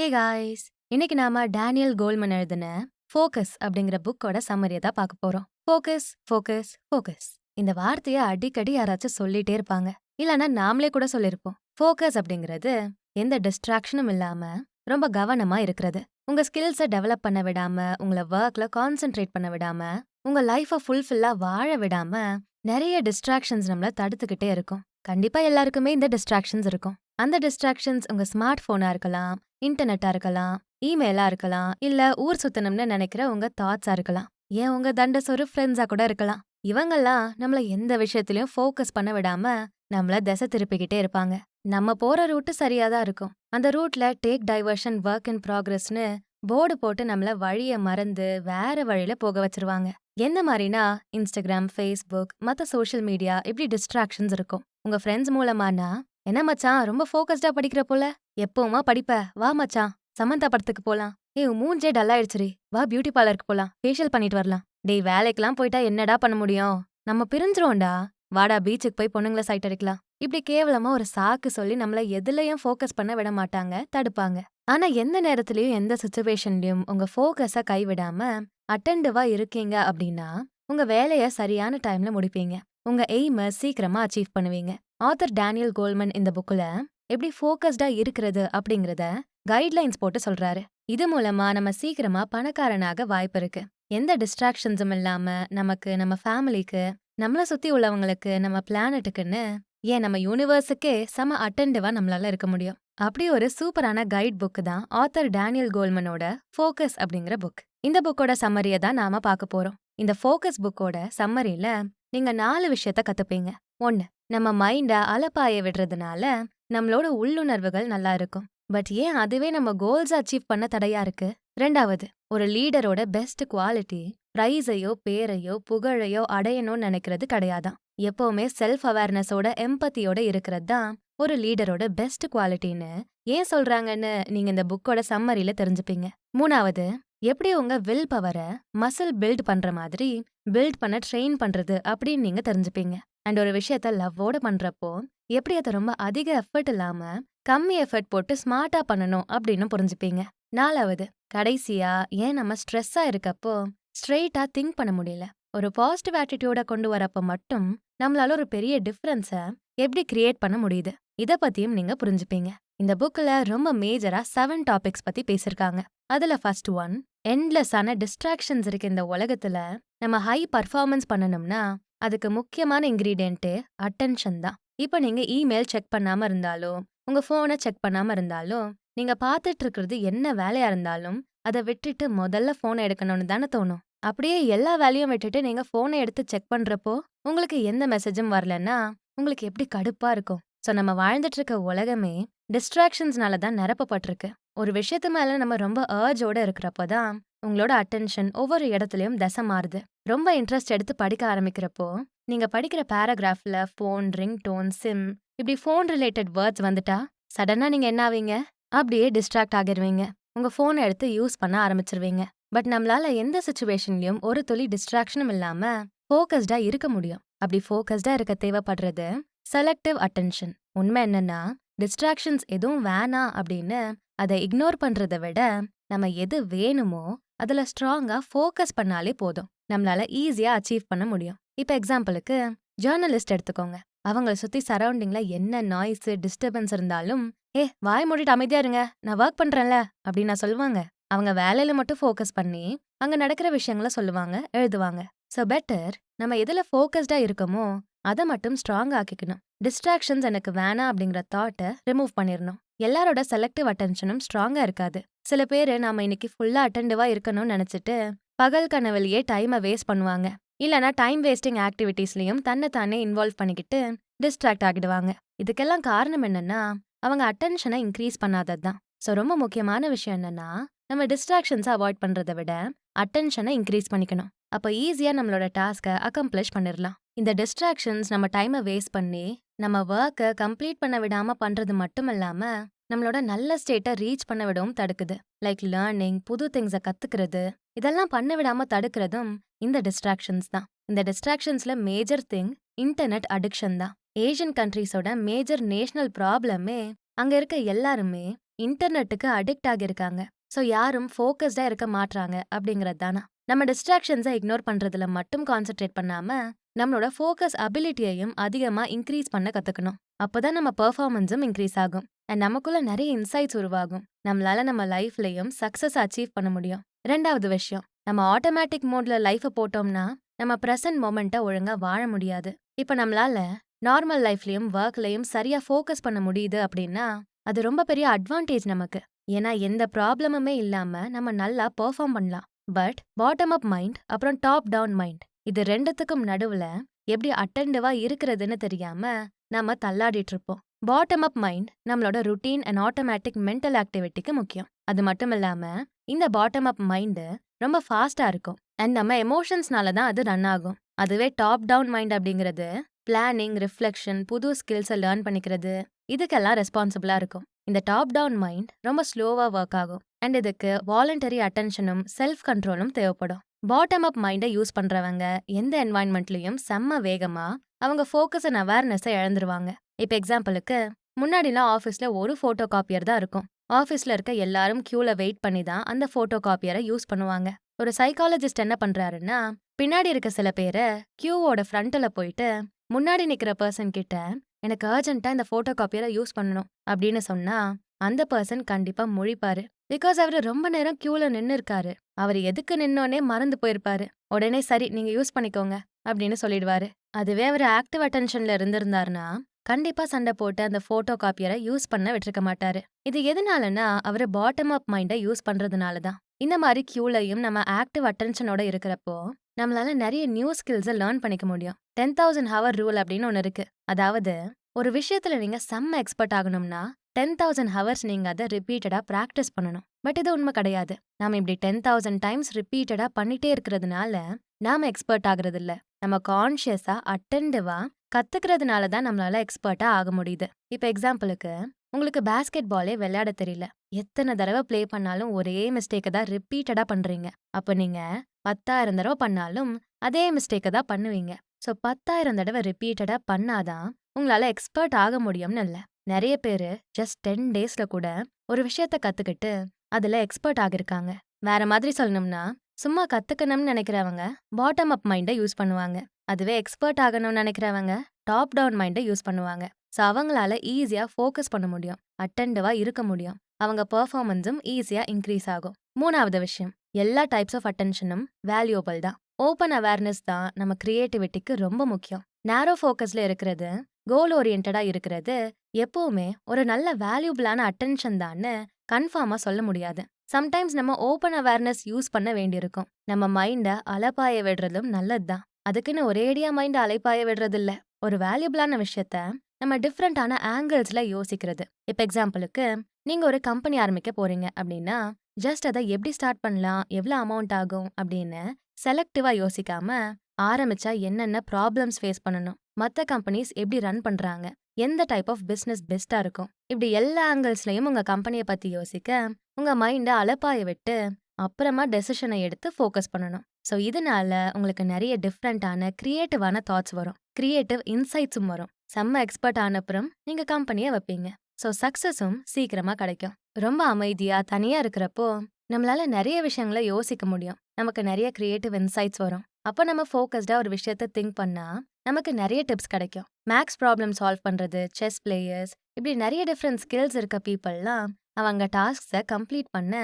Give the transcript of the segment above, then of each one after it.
Hey guys இன்னைக்கு நாம Daniel Coleman எழுதின ஃபோக்கஸ் அப்படிங்கிற புக்கோட சம்மரியை தான் பார்க்க போறோம். ஃபோக்கஸ் ஃபோக்கஸ் ஃபோக்கஸ் இந்த வார்த்தையை அடிக்கடி யாராச்சும் சொல்லிட்டே இருப்பாங்க. இல்லைன்னா நாமளே கூட சொல்லியிருப்போம். ஃபோக்கஸ் அப்படிங்கிறது எந்த டிஸ்ட்ராக்ஷனும் இல்லாம ரொம்ப கவனமா இருக்கிறது. உங்க ஸ்கில்ஸை டெவலப் பண்ண விடாம உங்களை ஒர்க்ல கான்சென்ட்ரேட் பண்ண விடாம உங்க லைஃபை ஃபுல்ஃபில்லா வாழ விடாம நிறைய டிஸ்ட்ராக்ஷன்ஸ் நம்மள தடுத்துக்கிட்டே இருக்கும். கண்டிப்பா எல்லாருக்குமே இந்த டிஸ்ட்ராக்ஷன்ஸ் இருக்கும். அந்த டிஸ்ட்ராக்ஷன்ஸ் உங்க ஸ்மார்ட் போனா இருக்கலாம் இன்டர்நெட்டா இருக்கலாம் இமெயிலா இருக்கலாம் இல்ல ஊர் சுத்தணும்னு நினைக்கிற உங்க தாட்ஸா இருக்கலாம். ஏன் உங்க தண்டசொரு ஃப்ரெண்ட்ஸா கூட இருக்கலாம். இவங்கெல்லாம் நம்மள எந்த விஷயத்திலயும் ஃபோக்கஸ் பண்ண விடாம நம்மள திசை திருப்பிக்கிட்டே இருப்பாங்க. நம்ம போற ரூட்டு சரியா தான் இருக்கும். அந்த ரூட்ல டேக் டைவர்ஷன் ஒர்க் இன் ப்ராக்ரஸ்னு போர்டு போட்டு நம்மள வழிய மறந்து வேற வழியில போக வச்சிருவாங்க. என்ன மாதிரினா இன்ஸ்டாகிராம் ஃபேஸ்புக் மத்த சோஷியல் மீடியா இப்படி டிஸ்ட்ராக்ஷன்ஸ் இருக்கும். உங்க ஃப்ரெண்ட்ஸ் மூலமானா என்ன மச்சான் ரொம்ப ஃபோக்கஸ்டா படிக்கிற போல? எப்பவுமா படிப்ப? வா மச்சான். சமந்தா படத்துக்கு போலாம். ஏ மூஞ்சே டல் ஆயிடுச்சுரி வா பியூட்டி பார்லருக்கு போலாம். ஃபேஷியல் பண்ணிட்டு வரலாம். டேய் வேலைக்கெல்லாம் போயிட்டா என்னடா பண்ண முடியும்? நம்ம பிரிஞ்சிருவோம்டா. வாடா பீச்சுக்கு போய் பொண்ணுங்கள சைட் அடிக்கலாம் இப்படி கேவலமா ஒரு சாக்கு சொல்லி நம்மள எதுலயும் ஃபோக்கஸ் பண்ண விட மாட்டாங்க தடுப்பாங்க. ஆனா எந்த நேரத்துலயும் எந்த சுச்சுவேஷன்லயும் உங்க ஃபோக்கஸ கைவிடாம அட்டென்டிவா இருக்கீங்க அப்படின்னா உங்க வேலைய சரியான டைம்ல முடிப்பீங்க. உங்க எய்ம சீக்கிரமா அச்சீவ் பண்ணுவீங்க. ஆத்தர் டேனியல் கோல்மன் இந்த புக்ல எப்படி ஃபோக்கஸ்டா இருக்கிறது அப்படிங்கறத கைட்லைன்ஸ் போட்டு சொல்றாரு. இது மூலமா நம்ம சீக்கிரமா பணக்காரனாக வாய்ப்பு இருக்கு. எந்த டிஸ்ட்ராக்ஷன்ஸும் இல்லாம நமக்கு நம்ம ஃபேமிலிக்கு நம்மள சுத்தி உள்ளவங்களுக்கு நம்ம பிளானட்டுக்குன்னு ஏன் நம்ம யூனிவர்ஸுக்கே செம அட்டென்டிவா நம்மளால இருக்க முடியும். அப்படி ஒரு சூப்பரான கைட் புக் தான் ஆத்தர் டேனியல் கோல்மனோட ஃபோக்கஸ் அப்படிங்கிற புக் இந்த புக்கோட சம்மரியை தான் நாம பார்க்க போறோம். இந்த ஃபோக்கஸ் புக்கோட சம்மரியில நீங்க நாலு விஷயத்த கத்துப்பீங்க. ஒன்னு நம்ம மைண்ட அலப்பாய விடுறதுனால நம்மளோட உள்ளுணர்வுகள் நல்லா இருக்கும். பட் ஏன் அதுவே நம்ம கோல்ஸ் அச்சீவ் பண்ண தடையா இருக்கு? ரெண்டாவது ஒரு லீடரோட பெஸ்ட் குவாலிட்டி ப்ரைஸையோ பேரையோ புகழையோ அடையணும்னு நினைக்கிறது கிடையாதான். எப்பவுமே செல்ஃப் அவேர்னஸோட எம்பத்தியோட இருக்கிறது தான் ஒரு லீடரோட பெஸ்ட் குவாலிட்டின்னு ஏன் சொல்றாங்கன்னு நீங்க இந்த புக்கோட சம்மரியில தெரிஞ்சுப்பீங்க. மூணாவது எப்படி உங்க வில் பவரை மசில் பில்ட் பண்ற மாதிரி பில்ட் பண்ண ட்ரெயின் பண்றது அப்படின்னு நீங்க தெரிஞ்சுப்பீங்க. அண்ட் ஒரு விஷயத்த லவ்வோட பண்றப்போ எப்படி அதை ரொம்ப அதிக எஃபர்ட் இல்லாம கம்மி எஃபர்ட் போட்டு ஸ்மார்ட்டா பண்ணணும் அப்படின்னு புரிஞ்சுப்பீங்க. நாலாவது கடைசியா ஏன் நம்ம ஸ்ட்ரெஸ்ஸா இருக்கப்போ ஸ்ட்ரெயிட்டா திங்க் பண்ண முடியல. ஒரு பாசிட்டிவ் ஆட்டிடியூட கொண்டு வரப்ப மட்டும் நம்மளால ஒரு பெரிய டிஃபரன்ஸ எப்படி கிரியேட் பண்ண முடியுது? இத பத்தியும் நீங்க புரிஞ்சுப்பீங்க. இந்த புக்ல ரொம்ப மேஜரா செவன் டாபிக்ஸ் பத்தி பேசிருக்காங்க அதுல ஃபர்ஸ்ட் ஒன் எண்ட்லெஸ்ஸான டிஸ்ட்ராக்ஷன்ஸ் இருக்கு இந்த உலகத்துல. நம்ம ஹை பர்ஃபார்மன்ஸ் பண்ணணும்னா அதுக்கு முக்கியமான இன்க்ரீடியன்ட்டு அட்டென்ஷன் தான். இப்போ நீங்க இமெயில் செக் பண்ணாம இருந்தாலோ உங்க ஃபோனை செக் பண்ணாம இருந்தாலோ நீங்க பார்த்துட்டு இருக்கிறது என்ன வேலையா இருந்தாலும் அதை விட்டுட்டு முதல்ல ஃபோனை எடுக்கணும்னு தானே தோணும். அப்படியே எல்லா வேலையும் விட்டுட்டு நீங்க ஃபோனை எடுத்து செக் பண்றப்போ உங்களுக்கு எந்த மெசேஜும் வரலன்னா உங்களுக்கு எப்படி கடுப்பா இருக்கும். ஸோ நம்ம வாழ்ந்துட்டு இருக்க உலகமே டிஸ்ட்ராக்ஷன்ஸ்னால தான் நிரப்பப்பட்டிருக்கு. ஒரு விஷயத்து மேல நம்ம ரொம்ப ஏர்ஜோட இருக்கிறப்போ தான் உங்களோட அட்டென்ஷன் ஒவ்வொரு இடத்துலயும் தசை மாறுது. ரொம்ப இன்ட்ரெஸ்ட் எடுத்து படிக்க ஆரம்பிக்கிறப்போ நீங்க படிக்கிற பேராகிராஃப்ல ஃபோன் ரிங் டோன் சிம் இப்படி ஃபோன் ரிலேட்டட் வேர்ட்ஸ் வந்துட்டா சடனா நீங்க என்ன ஆவீங்க? அப்படியே டிஸ்ட்ராக்ட் ஆகிருவீங்க. உங்க ஃபோனை எடுத்து யூஸ் பண்ண ஆரம்பிச்சிருவீங்க. பட் நம்மளால எந்த சுச்சுவேஷன்லயும் ஒரு துளி டிஸ்ட்ராக்ஷனும் இல்லாம ஃபோக்கஸ்டா இருக்க முடியும். அப்படி ஃபோக்கஸ்டா இருக்க தேவைப்படுறது செலக்டிவ் அட்டென்ஷன் உண்மை என்னன்னா டிஸ்ட்ராக்ஷன்ஸ் எதுவும் வேணாம் அப்படின்னு அதை இக்னோர் பண்றதை விட நம்ம எது வேணுமோ அதுல ஸ்ட்ராங்கா ஃபோக்கஸ் பண்ணாலே போதும். நம்மளால ஈஸியா அச்சீவ் பண்ண முடியும். இப்ப எக்ஸாம்பிளுக்கு ஜேர்னலிஸ்ட் எடுத்துக்கோங்க. அவங்கள சுத்தி சரௌண்டிங்ல என்ன நாய்ஸ் டிஸ்டர்பன்ஸ் இருந்தாலும் ஏ வாய் மூடிட்டு அமைதியா இருங்க. நான் ஒர்க் பண்றேன்ல அப்படின்னு நான் சொல்லுவாங்க. அவங்க வேலையில மட்டும் ஃபோக்கஸ் பண்ணி அங்க நடக்கிற விஷயங்கள சொல்லுவாங்க எழுதுவாங்க. ஸோ பெட்டர் நம்ம எதுல ஃபோக்கஸ்டா இருக்கோமோ அதை மட்டும் ஸ்ட்ராங் ஆக்கிக்கணும். டிஸ்ட்ராக்ஷன்ஸ் எனக்கு வேணாம் அப்படிங்கிற தாட்டை ரிமூவ் பண்ணிடணும் எல்லாரோட செலக்டிவ் அட்டென்ஷனும் ஸ்ட்ராங்கா இருக்காது. சில பேர் நாம இன்னைக்கு ஃபுல்லா அட்டென்டிவா இருக்கணும்னு நினைச்சிட்டு பகல் கனவுலயே டைமை வேஸ்ட் பண்ணுவாங்க. இல்லனா டைம் வேஸ்டிங் ஆக்டிவிட்டீஸ்லயும் தன்னை தானே இன்வால்வ் பண்ணிக்கிட்டு டிஸ்ட்ராக்ட் ஆகிடுவாங்க. இதுக்கெல்லாம் காரணம் என்னன்னா அவங்க அட்டென்ஷனை இன்க்ரீஸ் பண்ணாதது தான். ஸோ ரொம்ப முக்கியமான விஷயம் என்னன்னா நம்ம டிஸ்ட்ராக்ஷன்ஸை அவாய்ட் பண்றதை விட அட்டென்ஷனை இன்க்ரீஸ் பண்ணிக்கணும். அப்போ ஈஸியா நம்மளோட டாஸ்க்கை அக்கம்ப்ளிஷ் பண்ணிடலாம் இந்த டிஸ்ட்ராக்ஷன்ஸ் நம்ம டைமை வேஸ்ட் பண்ணி நம்ம ஒர்க்கை கம்ப்ளீட் பண்ண விடாம பண்றது மட்டும் இல்லாம நம்மளோட நல்ல ஸ்டேட்டை ரீச் பண்ண விடவும் தடுக்குது. லைக் லேர்னிங் புது திங்ஸை கத்துக்கிறது இதெல்லாம் பண்ண விடாம தடுக்கிறதும் இந்த டிஸ்ட்ராக்ஷன்ஸ் தான். இந்த டிஸ்ட்ராக்ஷன்ஸ்ல மேஜர் திங் இன்டர்நெட் அடிக்ஷன் தான். ஏஷியன் கண்ட்ரீஸோட மேஜர் நேஷனல் ப்ராப்ளமே அங்க இருக்க எல்லாருமே இன்டர்நெட்டுக்கு அடிக்ட் ஆகியிருக்காங்க. ஸோ யாரும் ஃபோக்கஸ்டாக இருக்க மாட்றாங்க அப்படிங்கிறது தானா நம்ம டிஸ்ட்ராக்ஷன்ஸை இக்னோர் பண்றதுல மட்டும் கான்சென்ட்ரேட் பண்ணாம நம்மளோட ஃபோக்கஸ் அபிலிட்டியையும் அதிகமா இன்க்ரீஸ் பண்ண கத்துக்கணும். அப்போதான் நம்ம பெர்ஃபார்மன்ஸும் இன்க்ரீஸ் ஆகும். அண்ட் நமக்குள்ள நிறைய இன்சைட்ஸ் உருவாகும். நம்மளால நம்ம லைஃப்லயும் சக்சஸ் அச்சீவ் பண்ண முடியும். ரெண்டாவது விஷயம் நம்ம ஆட்டோமேட்டிக் மோட்ல லைஃபை போட்டோம்னா நம்ம ப்ரெசன்ட் மொமெண்ட்டை ஒழுங்கா வாழ முடியாது. இப்போ நம்மளால நார்மல் லைஃப்லயும் ஒர்க்லயும் சரியா ஃபோக்கஸ் பண்ண முடியுது அப்படின்னா அது ரொம்ப பெரிய அட்வான்டேஜ் நமக்கு. ஏன்னா எந்த ப்ராப்ளமுமே இல்லாம நம்ம நல்லா பெர்ஃபார்ம் பண்ணலாம். பட் பாட்டம் அப் மைண்ட் அப்புறம் டாப் டவுன் மைண்ட் இது ரெண்டுத்துக்கும் நடுவுல எப்படி அட்டென்டிவா இருக்கிறதுன்னு தெரியாம நம்ம தள்ளாடிட்டு இருப்போம். பாட்டம் அப் மைண்ட் நம்மளோட ருட்டீன் அண்ட் ஆட்டோமேட்டிக் மென்டல் ஆக்டிவிட்டிக்கு முக்கியம். அது மட்டும் இல்லாம இந்த பாட்டம் அப் மைண்டு ரொம்ப ஃபாஸ்டா இருக்கும். அண்ட் நம்ம எமோஷன்ஸ்னால தான் அது ரன் ஆகும். அதுவே டாப் டவுன் மைண்ட் அப்படிங்கிறது பிளானிங் ரிஃப்ளெக்ஷன் புது ஸ்கில்ஸை லேர்ன் பண்ணிக்கிறது. இதுக்கெல்லாம் ரெஸ்பான்சிபிளா இருக்கும். இந்த டாப் டவுன் மைண்ட் ரொம்ப ஸ்லோவா ஒர்க் ஆகும். அண்ட் இதுக்கு வாலண்டரி அட்டென்ஷனும் செல்ஃப் கண்ட்ரோலும் தேவைப்படும். பாட்டம் அப் மைண்டை யூஸ் பண்றவங்க எந்த என்வாயன்மெண்ட்லயும் செம்ம வேகமா அவங்க ஃபோக்கஸ் அண்ட் அவேர்னஸை இழந்துருவாங்க. இப்போ எக்ஸாம்பிளுக்கு முன்னாடிலாம் ஆஃபீஸ்ல ஒரு ஃபோட்டோ காப்பியர் தான் இருக்கும். ஆஃபீஸ்ல இருக்க எல்லாரும் கியூல வெயிட் பண்ணி தான் அந்த ஃபோட்டோ காப்பியரை யூஸ் பண்ணுவாங்க. ஒரு சைக்காலஜிஸ்ட் என்ன பண்றாருன்னா பின்னாடி இருக்க சில பேரை கியூவோட ஃப்ரண்ட்ல போயிட்டு முன்னாடி நிக்கிற பர்சன் கிட்ட எனக்கு அர்ஜென்ட்டா இந்த ஃபோட்டோ காப்பியரை யூஸ் பண்ணணும் அப்படின்னு சொன்னா அந்த பர்சன் கண்டிப்பா முழிப்பாரு. பிகாஸ் அவர் ரொம்ப நேரம் கியூல நின்னு இருக்காரு அவர் எதுக்கு நின்னோனே மறந்து போயிருப்பாரு. உடனே சரி நீங்க யூஸ் பண்ணிக்கோங்க அப்படின்னு சொல்லிடுவாரு. அதுவே அவர் ஆக்டிவ் அட்டென்ஷன்ல இருந்திருந்தாருன்னா கண்டிப்பா சண்டை போட்டு அந்த போட்டோ காப்பியரை யூஸ் பண்ண விட்டுருக்க மாட்டாரு. இது எதனாலனா அவர் பாட்டம் அப் மைண்டை யூஸ் பண்றதுனால தான் இந்த மாதிரி கியூலையும் நம்ம ஆக்டிவ் அட்டென்ஷனோட இருக்கிறப்போ நம்மளால நிறைய நியூ ஸ்கில்ஸை லேர்ன் பண்ணிக்க முடியும். டென் தௌசண்ட் ஹவர் ரூல் அப்படின்னு ஒன்று இருக்கு. அதாவது ஒரு விஷயத்துல நீங்க செம்ம எக்ஸ்பர்ட் ஆகணும்னா டென் தௌசண்ட் ஹவர்ஸ் நீங்க அதை ரிப்பீட்டடா ப்ராக்டிஸ் பண்ணணும். பட் இது உண்மை கிடையாது. நாம இப்படி டென் தௌசண்ட் டைம்ஸ் ரிப்பீட்டடா பண்ணிட்டே இருக்கிறதுனால நாம எக்ஸ்பர்ட் ஆகுறது இல்ல நம்ம கான்ஷியஸா அட்டென்டிவா கத்துக்கிறதுனால தான் நம்மளால எக்ஸ்பர்ட்டா ஆக முடியுது. இப்போ எக்ஸாம்பிளுக்கு உங்களுக்கு பேஸ்கெட் பாலே விளையாட தெரியல. எத்தனை தடவை ப்ளே பண்ணாலும் ஒரே மிஸ்டேக்கை தான் ரிப்பீட்டடா பண்றீங்க. அப்போ நீங்க பத்தாயிரம் தடவை பண்ணாலும் அதே மிஸ்டேக்கை தான் பண்ணுவீங்க. ஸோ பத்தாயிரம் தடவை ரிப்பீட்டடா பண்ணாதான் உங்களால எக்ஸ்பர்ட் ஆக முடியும்னு இல்லை. நிறைய பேர் ஜஸ்ட் டென் டேஸ்ல கூட ஒரு விஷயத்த கத்துக்கிட்டு அதுல எக்ஸ்பர்ட் ஆகிருக்காங்க. வேற மாதிரி சொல்லணும்னா சும்மா கத்துக்கணும்னு நினைக்கிறவங்க பாட்டம் அப் மைண்டை யூஸ் பண்ணுவாங்க. அதுவே எக்ஸ்பர்ட் ஆகணும்னு நினைக்கிறவங்க டாப் டவுன் மைண்டை யூஸ் பண்ணுவாங்க. ஸோ அவங்களால ஈஸியா ஃபோக்கஸ் பண்ண முடியும். அட்டென்டிவா இருக்க முடியும். அவங்க பெர்ஃபார்மன்ஸும் ஈஸியா இன்க்ரீஸ் ஆகும். மூணாவது விஷயம் எல்லா டைப்ஸ் ஆஃப் அட்டென்ஷனும் வேல்யூபிள் தான். ஓப்பன் அவேர்னஸ் தான் நம்ம கிரியேட்டிவிட்டிக்கு ரொம்ப முக்கியம். நேரோ ஃபோக்கஸ்ல இருக்கிறது கோல் ஓரியன்டா இருக்கிறது எப்பவுமே ஒரு நல்ல வேல்யூபிளான அட்டென்ஷன் தான்னு கன்ஃபார்மா சொல்ல முடியாது. சம்டைம்ஸ் நம்ம ஓப்பன் அவேர்னஸ் யூஸ் பண்ண வேண்டியிருக்கும். நம்ம மைண்டை அலப்பாய விடுறதும் நல்லதுதான். அதுக்குன்னு ஒரேடியா மைண்ட் அலைப்பாய விடுறது இல்ல ஒரு வேல்யூபிளான விஷயத்த நம்ம டிஃப்ரெண்டான ஆங்கிள்ஸ்ல யோசிக்கிறது. இப்போ எக்ஸாம்பிளுக்கு நீங்க ஒரு கம்பெனி ஆரம்பிக்க போறீங்க அப்படின்னா ஜஸ்ட் அதை எப்படி ஸ்டார்ட் பண்ணலாம்? எவ்வளோ அமௌண்ட் ஆகும்? அப்படின்னு செலக்டிவா யோசிக்காம ஆரம்பிச்சா என்னென்ன ப்ராப்ளம்ஸ் ஃபேஸ் பண்ணணும்? மற்ற கம்பெனிஸ் எப்படி ரன் பண்றாங்க? எந்த டைப் ஆஃப் பிஸ்னஸ் பெஸ்டா இருக்கும்? இப்படி எல்லா ஆங்கிள்ஸ்லயும் உங்க கம்பெனியை பத்தி யோசிக்க உங்க மைண்டை அலப்பாய விட்டு அப்புறமா டெசிஷனை எடுத்து ஃபோக்கஸ் பண்ணணும். ஸோ இதனால உங்களுக்கு நிறைய டிஃப்ரெண்டான கிரியேட்டிவான தாட்ஸ் வரும். கிரியேட்டிவ் இன்சைட்ஸும் வரும். செம்ம எக்ஸ்பர்ட் ஆனப்புறம் நீங்க கம்பெனியை வைப்பீங்க. ஸோ சக்சஸும் சீக்கிரமா கிடைக்கும். ரொம்ப அமைதியா தனியா இருக்கிறப்போ நம்மளால நிறைய விஷயங்களை யோசிக்க முடியும். நமக்கு நிறைய கிரியேட்டிவ் இன்சைட்ஸ் வரும். அப்போ நம்ம ஃபோக்கஸ்டா ஒரு விஷயத்த திங்க் பண்ணா நமக்கு நிறைய டிப்ஸ் கிடைக்கும். மேக்ஸ் ப்ராப்ளம் சால்வ் பண்றது செஸ் பிளேயர்ஸ் இப்படி நிறைய டிஃப்ரெண்ட் ஸ்கில்ஸ் இருக்க பீப்புளெலாம் அவங்க டாஸ்க்ஸை கம்ப்ளீட் பண்ண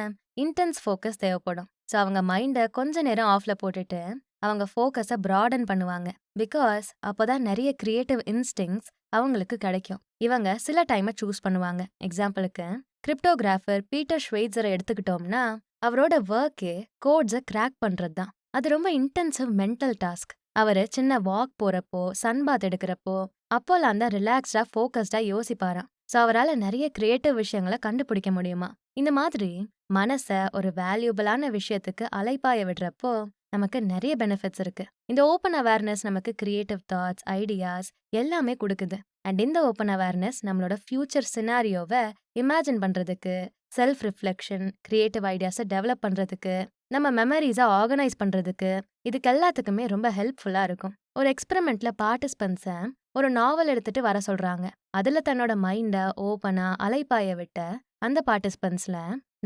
இன்டென்ஸ் ஃபோக்கஸ் தேவைப்படும். ஸோ அவங்க மைண்டை கொஞ்ச நேரம் ஆஃப்ல போட்டுட்டு அவங்க ஃபோக்கஸை ப்ராடன் பண்ணுவாங்க. பிகாஸ் அப்போதான் நிறைய கிரியேட்டிவ் இன்ஸ்டிங்ஸ் அவங்களுக்கு கிடைக்கும். இவங்க சில டைமை சூஸ் பண்ணுவாங்க. எக்ஸாம்பிளுக்கு கிரிப்டோகிராஃபர் பீட்டர் ஷ்வெய்ட்ஸரை எடுத்துக்கிட்டோம்னா அவரோட ஒர்க்கே கோட்ஸை கிராக் பண்றது தான் அது ரொம்ப இன்டென்சிவ் மென்டல் டாஸ்க் அவரு சின்ன வாக் போறப்போ சன் பாத் எடுக்கிறப்போ அப்போலாம் தான் ரிலாக்ஸ்டா ஃபோக்கஸ்டா யோசிப்பாராம். ஸோ அவரால் நிறைய கிரியேட்டிவ் விஷயங்களை கண்டுபிடிக்க முடியுமா? இந்த மாதிரி மனசை ஒரு வேல்யூபிளான விஷயத்துக்கு அலைப்பாய விடுறப்போ நமக்கு நிறைய பெனிஃபிட்ஸ் இருக்கு. இந்த ஓப்பன் அவேர்னஸ் நமக்கு கிரியேட்டிவ் தாட்ஸ் ஐடியாஸ் எல்லாமே கொடுக்குது. அண்ட் இந்த ஓப்பன் அவேர்னஸ் நம்மளோட ஃபியூச்சர் சினாரியோவை இமேஜின் பண்றதுக்கு செல்ஃப் ரிஃப்ளெக்ஷன் கிரியேட்டிவ் ஐடியாஸை டெவலப் பண்றதுக்கு நம்ம மெமரிஸை ஆர்கனைஸ் பண்றதுக்கு இதுக்கு எல்லாத்துக்குமே ரொம்ப ஹெல்ப்ஃபுல்லா இருக்கும். ஒரு எக்ஸ்பெரிமெண்ட்ல பார்ட்டிசிபென்ட்ஸை ஒரு நாவல் எடுத்துட்டு வர சொல்றாங்க. அதுல தன்னோட மைண்ட ஓப்பனா அலைப்பாய விட்ட அந்த பார்ட்டிசிபென்ட்ஸ்ல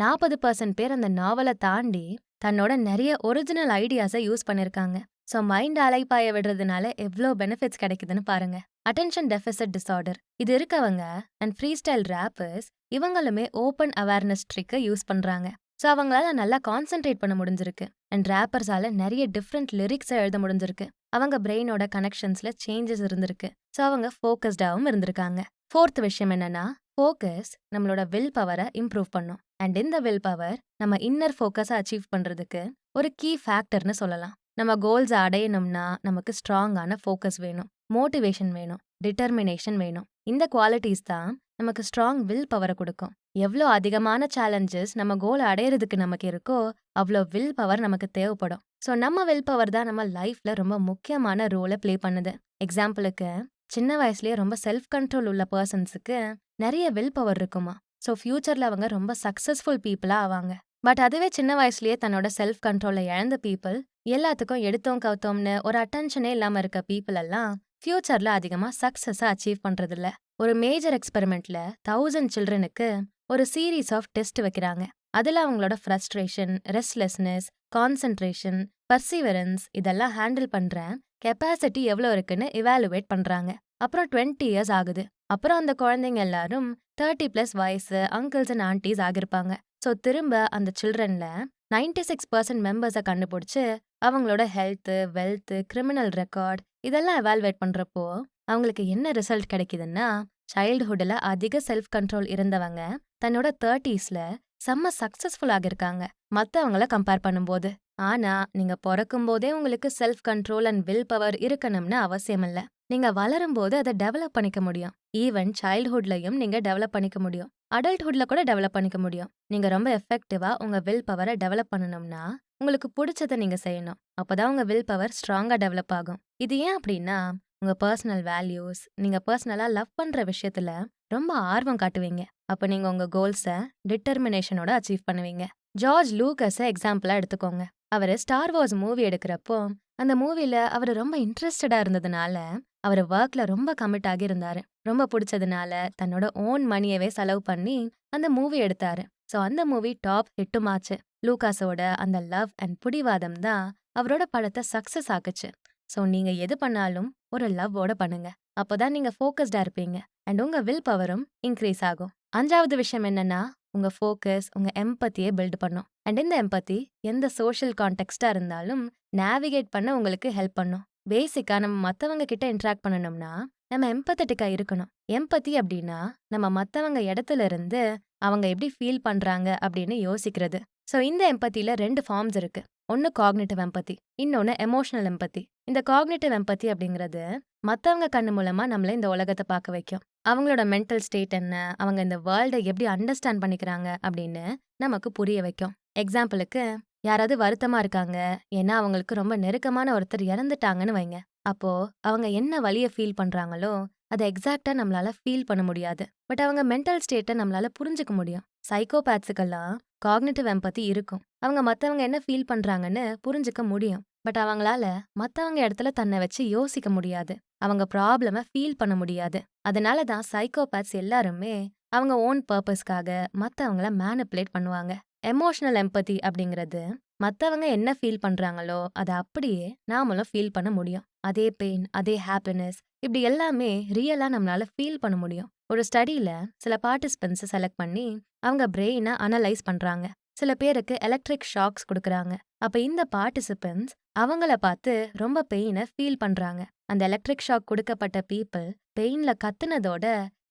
நாற்பது பர்சன்ட் பேர் அந்த நாவலை தாண்டி தன்னோட நிறைய ஒரிஜினல் ஐடியாஸை யூஸ் பண்ணிருக்காங்க. ஸோ மைண்ட் அலைப்பாய விடுறதுனால எவ்வளோ பெனிஃபிட்ஸ் கிடைக்குதுன்னு பாருங்க. அட்டென்ஷன் டெஃபிசிட் டிசார்டர் இது இருக்கவங்க அண்ட் ஃப்ரீ ஸ்டைல் ரேப்பர்ஸ் இவங்களுமே ஓப்பன் அவேர்னஸ் ட்ரிக்கை யூஸ் பண்றாங்க. ஸோ அவங்களால நல்லா கான்சென்ட்ரேட் பண்ண முடிஞ்சிருக்கு. அண்ட் ரேப்பர்ஸால நிறைய டிஃப்ரெண்ட் லிரிக்ஸை எழுத முடிஞ்சிருக்கு. அவங்க பிரெயினோட கனெக்ஷன்ஸ்ல சேஞ்சஸ் இருந்திருக்கு. ஸோ அவங்க ஃபோக்கஸ்டாகவும் இருந்திருக்காங்க. ஃபோர்த் விஷயம் என்னன்னா ஃபோக்கஸ் நம்மளோட வில் பவரை இம்ப்ரூவ் பண்ணும். அண்ட் இந்த வில் பவர் நம்ம இன்னர் ஃபோக்கஸை அச்சீவ் பண்றதுக்கு ஒரு கீ ஃபேக்டர்னு சொல்லலாம். நம்ம கோல்ஸை அடையணும்னா நமக்கு ஸ்ட்ராங்கான ஃபோக்கஸ் வேணும். மோட்டிவேஷன் வேணும். டிட்டர்மினேஷன் வேணும். இந்த குவாலிட்டிஸ் தான் நமக்கு ஸ்ட்ராங் வில் பவரை கொடுக்கும். எவ்வளோ அதிகமான சேலஞ்சஸ் நம்ம கோலை அடையிறதுக்கு நமக்கு இருக்கோ அவ்வளோ வில் பவர் நமக்கு தேவைப்படும். ஸோ நம்ம வில் பவர் தான் நம்ம லைஃப்ல ரொம்ப முக்கியமான ரோலை ப்ளே பண்ணுது. எக்ஸாம்பிளுக்கு சின்ன வயசுலயே ரொம்ப செல்ஃப் கண்ட்ரோல் உள்ள பர்சன்ஸுக்கு நிறைய வில் பவர் இருக்குமா? ஸோ ஃபியூச்சர்ல அவங்க ரொம்ப சக்சஸ்ஃபுல் பீப்புளா ஆவாங்க. பட் அதுவே சின்ன வயசுலயே தன்னோட செல்ஃப் கண்ட்ரோலை இழந்த பீப்புள் எல்லாத்துக்கும் எடுத்தோம் கவுத்தோம்னு ஒரு அட்டென்ஷனே இல்லாம இருக்க பீப்புள் எல்லாம் ஃபியூச்சர்ல அதிகமா சக்சஸை அச்சீவ் பண்றதில்ல. ஒரு மேஜர் எக்ஸ்பெரிமெண்ட்ல தௌசண்ட் சில்ட்ரனுக்கு ஒரு சீரீஸ் ஆஃப் டெஸ்ட் வைக்கிறாங்க. அதில் அவங்களோட ஃப்ரஸ்ட்ரேஷன் ரெஸ்ட்லெஸ்னஸ் கான்சென்ட்ரேஷன் பர்சிவரன்ஸ் இதெல்லாம் ஹேண்டில் பண்ணுற கெப்பாசிட்டி எவ்வளோ இருக்குன்னு இவாலுவேட் பண்ணுறாங்க அப்புறம் டுவெண்ட்டி இயர்ஸ் ஆகுது. அப்புறம் அந்த குழந்தைங்க எல்லாரும் தேர்ட்டி ப்ளஸ் வயசு அங்கிள்ஸ் அண்ட் ஆன்டிஸ் ஆகிருப்பாங்க. ஸோ திரும்ப அந்த சில்ட்ரன்ல நைன்டி சிக்ஸ் பர்சன்ட் மெம்பர்ஸை கண்டுபிடிச்சு அவங்களோட ஹெல்த்து வெல்த்து கிரிமினல் ரெக்கார்ட் இதெல்லாம் எவால்வேட் பண்ணுறப்போ அவங்களுக்கு என்ன ரிசல்ட் கிடைக்குதுன்னா சைல்டுஹுட்டில் அதிக செல்ஃப் கண்ட்ரோல் இருந்தவங்க தன்னோட தேர்ட்டீஸ்ல செம்ம சக்சஸ்ஃபுல் ஆகிருக்காங்க மற்றவங்கள கம்பேர் பண்ணும்போது. ஆனா நீங்க பிறக்கும் போதே உங்களுக்கு self control and will power இருக்கணும்னு அவசியம் இல்ல. நீங்க வளரும் போது அதை டெவலப் பண்ணிக்க முடியும். ஈவன் சைல்ட்ஹுட்லயும் நீங்க டெவலப் பண்ணிக்க முடியும். அடல்ட்ஹுட்ல கூட டெவலப் பண்ணிக்க முடியும். நீங்க ரொம்ப எஃபெக்டிவா உங்க வில் பவரை டெவலப் பண்ணணும்னா உங்களுக்கு பிடிச்சதை நீங்க செய்யணும். அப்பதான் உங்க வில் பவர் ஸ்ட்ராங்கா டெவலப் ஆகும். இது ஏன் அப்படின்னா உங்க பர்சனல் வேல்யூஸ் நீங்க பர்சனலா லவ் பண்ற விஷயத்துல ரொம்ப ஆர்வம் காட்டுவீங்க. அப்ப நீங்க உங்க கோல்ஸை டிட்டர்மினேஷனோட அச்சீவ் பண்ணுவீங்க. ஜார்ஜ் லூக்கஸை எக்ஸாம்பிளா எடுத்துக்கோங்க. அவர் ஸ்டார் வார்ஸ் மூவி எடுக்கிறப்போ அந்த மூவில அவர் ரொம்ப இன்ட்ரெஸ்டடா இருந்ததுனால அவர் ஒர்க்ல ரொம்ப கமிட் ஆகி இருந்தாரு ரொம்ப பிடிச்சதுனால தன்னோட ஓன் மணியவே செலவு பண்ணி அந்த மூவி எடுத்தாரு. ஸோ அந்த மூவி டாப் ஹிட்டுமாச்சு லூகாஸோட அந்த லவ் அண்ட் புடிவாதம் தான் அவரோட படத்தை சக்சஸ் ஆக்குச்சு. ஸோ நீங்க எது பண்ணாலும் ஒரு லவ்வோட பண்ணுங்க. அப்போதான் நீங்க ஃபோக்கஸ்டாக இருப்பீங்க. அண்ட் உங்க வில் பவரும் இன்க்ரீஸ் ஆகும். அஞ்சாவது விஷயம் என்னன்னா உங்க ஃபோக்கஸ் உங்க எம்பத்தியை பில்ட் பண்ணும். அண்ட் இந்த எம்பத்தி எந்த சோஷியல் கான்டெக்ஸ்டா இருந்தாலும் நேவிகேட் பண்ண உங்களுக்கு ஹெல்ப் பண்ணும். பேசிக்காக நம்ம மத்தவங்க கிட்ட இன்ட்ராக்ட் பண்ணணும்னா நம்ம எம்பத்தட்டிக்காக இருக்கணும். எம்பத்தி அப்படின்னா நம்ம மத்தவங்க இடத்துல இருந்து அவங்க எப்படி ஃபீல் பண்றாங்க அப்படின்னு யோசிக்கிறது. ஸோ இந்த எம்பத்தியில் ரெண்டு ஃபார்ம்ஸ் இருக்கு. ஒன்று காக்னேட்டிவ் எம்பத்தி இன்னொன்று எமோஷனல் எம்பத்தி இந்த காக்னேட்டிவ் எம்பத்தி அப்படிங்கிறது மற்றவங்க கண்ணு மூலமா நம்மள இந்த உலகத்தை பார்க்க வைக்கும். அவங்களோட மென்டல் ஸ்டேட் என்ன அவங்க இந்த வேர்ல்டை எப்படி அண்டர்ஸ்டாண்ட் பண்ணிக்கிறாங்க அப்படின்னு நமக்கு புரிய வைக்கும். எக்ஸாம்பிளுக்கு யாராவது வருத்தமா இருக்காங்க ஏன்னா அவங்களுக்கு ரொம்ப நெருக்கமான ஒருத்தர் இறந்துட்டாங்கன்னு வைங்க. அப்போ அவங்க என்ன வழிய ஃபீல் பண்றாங்களோ அதை எக்ஸாக்டா நம்மளால ஃபீல் பண்ண முடியாது. பட் அவங்க மென்டல் ஸ்டேட்டை நம்மளால புரிஞ்சுக்க முடியும். சைக்கோபேத்ஸுக்கெல்லாம் காக்னிட்டிவ் எம்பத்தி இருக்கும். அவங்க மத்தவங்க என்ன ஃபீல் பண்றாங்கன்னு புரிஞ்சுக்க முடியும். பட் அவங்களால மத்தவங்க இடத்துல தன்னை வச்சு யோசிக்க முடியாது. அவங்க ப்ராப்ளம ஃபீல் பண்ண முடியாது. அதனால தான் சைக்கோபேத்ஸ் எல்லாருமே அவங்க ஓன் பர்பஸ்க்காக மத்தவங்கள மேனிப்புலேட் பண்ணுவாங்க. எமோஷனல் எம்பத்தி அப்படிங்கிறது மத்தவங்க என்ன ஃபீல் பண்றாங்களோ அதை அப்படியே நாமளும் ஃபீல் பண்ண முடியும். அதே பெயின் அதே ஹாப்பினஸ் இப்படி எல்லாமே ரியலாக நம்மளால ஃபீல் பண்ண முடியும். ஒரு ஸ்டடியில சில பார்ட்டிசிபென்ட்ஸை செலக்ட் பண்ணி அவங்க பிரெயினை அனலைஸ் பண்றாங்க. சில பேருக்கு எலக்ட்ரிக் ஷாக்ஸ் கொடுக்குறாங்க. அப்ப இந்த பார்ட்டிசிபென்ட்ஸ் அவங்கள பார்த்து ரொம்ப பெயினை ஃபீல் பண்றாங்க. அந்த எலக்ட்ரிக் ஷாக் கொடுக்கப்பட்ட பீப்புள் பெயின்ல கத்துனதோட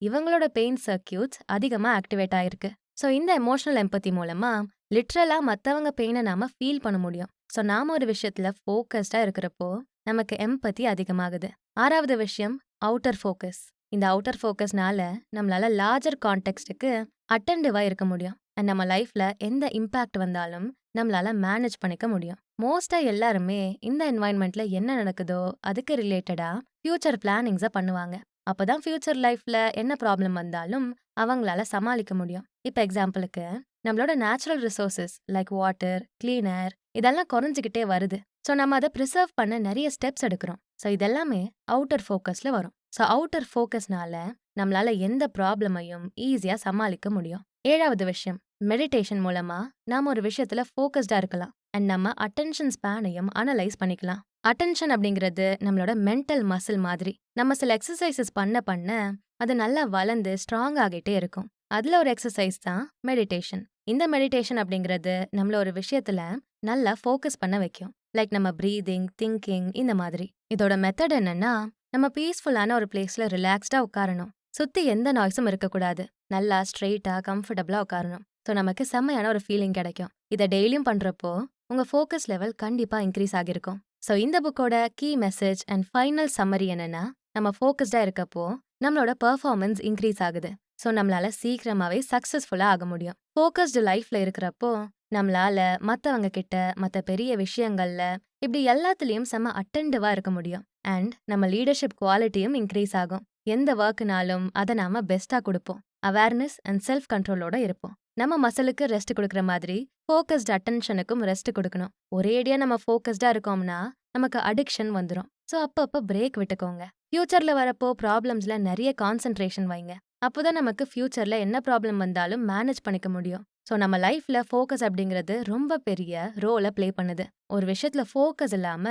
இவங்களோட பெயின் சர்க்கியூட்ஸ் அதிகமா ஆக்டிவேட் ஆயிருக்கு. ஸோ இந்த எமோஷனல் எம்பத்தி மூலமா லிட்ரலா மத்தவங்க பெயினை நாம ஃபீல் பண்ண முடியும். ஸோ நாம ஒரு விஷயத்துல ஃபோக்கஸ்டா இருக்கிறப்போ நமக்கு எம்பத்தி அதிகமாகுது. ஆறாவது விஷயம் அவுட்டர் ஃபோக்கஸ் இந்த அவுட்டர் ஃபோக்கஸ்னால நம்மளால லார்ஜர் கான்டெக்ஸ்டுக்கு அட்டென்டிவா இருக்க முடியும். அண்ட் நம்ம லைஃப்ல எந்த இம்பாக்ட் வந்தாலும் நம்மளால மேனேஜ் பண்ணிக்க முடியும். மோஸ்டா எல்லாருமே இந்த என்வாயன்மெண்ட்ல என்ன நடக்குதோ அதுக்கு ரிலேட்டடா ஃபியூச்சர் பிளானிங்ஸை பண்ணுவாங்க. அப்பதான் ஃபியூச்சர் லைஃப்ல என்ன ப்ராப்ளம் வந்தாலும் அவங்களால சமாளிக்க முடியும். இப்போ எக்ஸாம்பிளுக்கு நம்மளோட natural resources like water cleaner இதெல்லாம் குறைஞ்சிக்கிட்டே வருது. ஸோ நம்ம அதை ப்ரிசர்வ் பண்ண நிறைய ஸ்டெப்ஸ் எடுக்கிறோம். ஸோ இதெல்லாமே அவுட்டர் ஃபோக்கஸில் வரும். ஸோ அவுட்டர் ஃபோக்கஸ்னால நம்மளால எந்த ப்ராப்ளமையும் ஈஸியா சமாளிக்க முடியும். ஏழாவது விஷயம் மெடிடேஷன் மூலமா நாம ஒரு விஷயத்துல ஃபோக்கஸ்டா இருக்கலாம். அண்ட் நம்ம அட்டென்ஷன் ஸ்பேனையும் அனலைஸ் பண்ணிக்கலாம். அட்டென்ஷன் அப்படிங்கிறது நம்மளோட மென்டல் மசில் மாதிரி. நம்ம சில எக்ஸசைசஸ் பண்ண பண்ண அது நல்லா வளர்ந்து ஸ்ட்ராங் ஆகிட்டே இருக்கும். அதுல ஒரு எக்ஸசைஸ் தான் மெடிடேஷன் இந்த மெடிடேஷன் அப்படிங்கிறது நம்மள ஒரு விஷயத்துல நல்லா ஃபோக்கஸ் பண்ண வைக்கும். லைக் நம்ம ப்ரீதிங் திங்கிங் இந்த மாதிரி. இதோட மெத்தட் என்னன்னா நம்ம பீஸ்ஃபுல்லான ஒரு பிளேஸ்ல ரிலாக்ஸ்டா உட்காரணும். சுத்தி எந்த நாய்ஸும் இருக்கக்கூடாது. நல்லா ஸ்ட்ரெயிட்டா கம்ஃபர்டபுளா உட்காரணும். ஸோ நமக்கு செம்மையான ஒரு ஃபீலிங் கிடைக்கும். இதை டெய்லியும் பண்றப்போ உங்க ஃபோக்கஸ் லெவல் கண்டிப்பா இன்க்ரீஸ் ஆகிருக்கும் ஸோ இந்த புக்கோட key message and final summary என்னன்னா நம்ம ஃபோக்கஸ்டா இருக்கப்போ நம்மளோட பெர்ஃபார்மன்ஸ் இன்க்ரீஸ் ஆகுது. ஸோ நம்மளால சீக்கிரமாவே சக்சஸ்ஃபுல்லா ஆக முடியும். ஃபோக்கஸ்டு லைஃப்ல இருக்கிறப்போ நம்மளால மத்தவங்க கிட்ட மத்த பெரிய விஷயங்கள்ல இப்படி எல்லாத்துலயும் செம அட்டென்டிவா இருக்க முடியும். அண்ட் நம்ம லீடர்ஷிப் குவாலிட்டியும் இன்க்ரீஸ் ஆகும். எந்த ஒர்க்குனாலும் அதை நாம பெஸ்டா கொடுப்போம். அவேர்னஸ் அண்ட் செல்ஃப் கண்ட்ரோலோட இருப்போம். நம்ம மசிலுக்கு ரெஸ்ட் கொடுக்குற மாதிரி ஃபோக்கஸ்ட் அட்டென்ஷனுக்கும் ரெஸ்ட் கொடுக்கணும். ஒரேடியா நம்ம ஃபோக்கஸ்டா இருக்கோம்னா நமக்கு அடிக்ஷன் வந்துடும் ஸோ அப்பப்போ பிரேக் விட்டுக்கோங்க. ஃபியூச்சர்ல வரப்போ ப்ராப்ளம்ஸ்ல நிறைய கான்சென்ட்ரேஷன் வைங்க. அப்போதான் நமக்கு ஃபியூச்சர்ல என்ன ப்ராப்ளம் வந்தாலும் மேனேஜ் பண்ணிக்க முடியும். ஸோ நம்ம லைஃப்ல ஃபோக்கஸ் அப்படிங்கிறது ரொம்ப பெரிய ரோலை ப்ளே பண்ணுது. ஒரு விஷயத்துல ஃபோக்கஸ் இல்லாம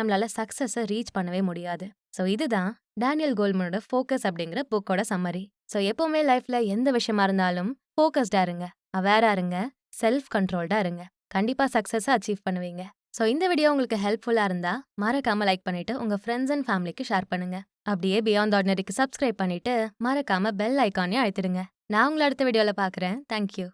நம்மளால சக்சஸை ரீச் பண்ணவே முடியாது. ஸோ இதுதான் டேனியல் கோல்மனோட ஃபோக்கஸ் அப்படிங்கிற புக்கோட சம்மரி. ஸோ எப்பவுமே லைஃப்ல எந்த விஷயமா இருந்தாலும் ஃபோக்கஸ்டா இருங்க. அவேரா இருங்க. செல்ஃப் கண்ட்ரோல்டா இருங்க. கண்டிப்பா சக்சஸை அச்சீவ் பண்ணுவீங்க. ஸோ இந்த வீடியோ உங்களுக்கு ஹெல்ப்ஃபுல்லா இருந்தா மறக்காம லைக் பண்ணிட்டு உங்க ஃப்ரெண்ட்ஸ் அண்ட் ஃபேமிலிக்கு ஷேர் பண்ணுங்க. அப்படியே பியாண்ட் ஆர்டினரிக்கு சப்ஸ்கிரைப் பண்ணிட்டு மறக்காம பெல் ஐக்கானே அழுத்திடுங்க. நான் உங்களை அடுத்த வீடியோல பார்க்குறேன். தேங்க்யூ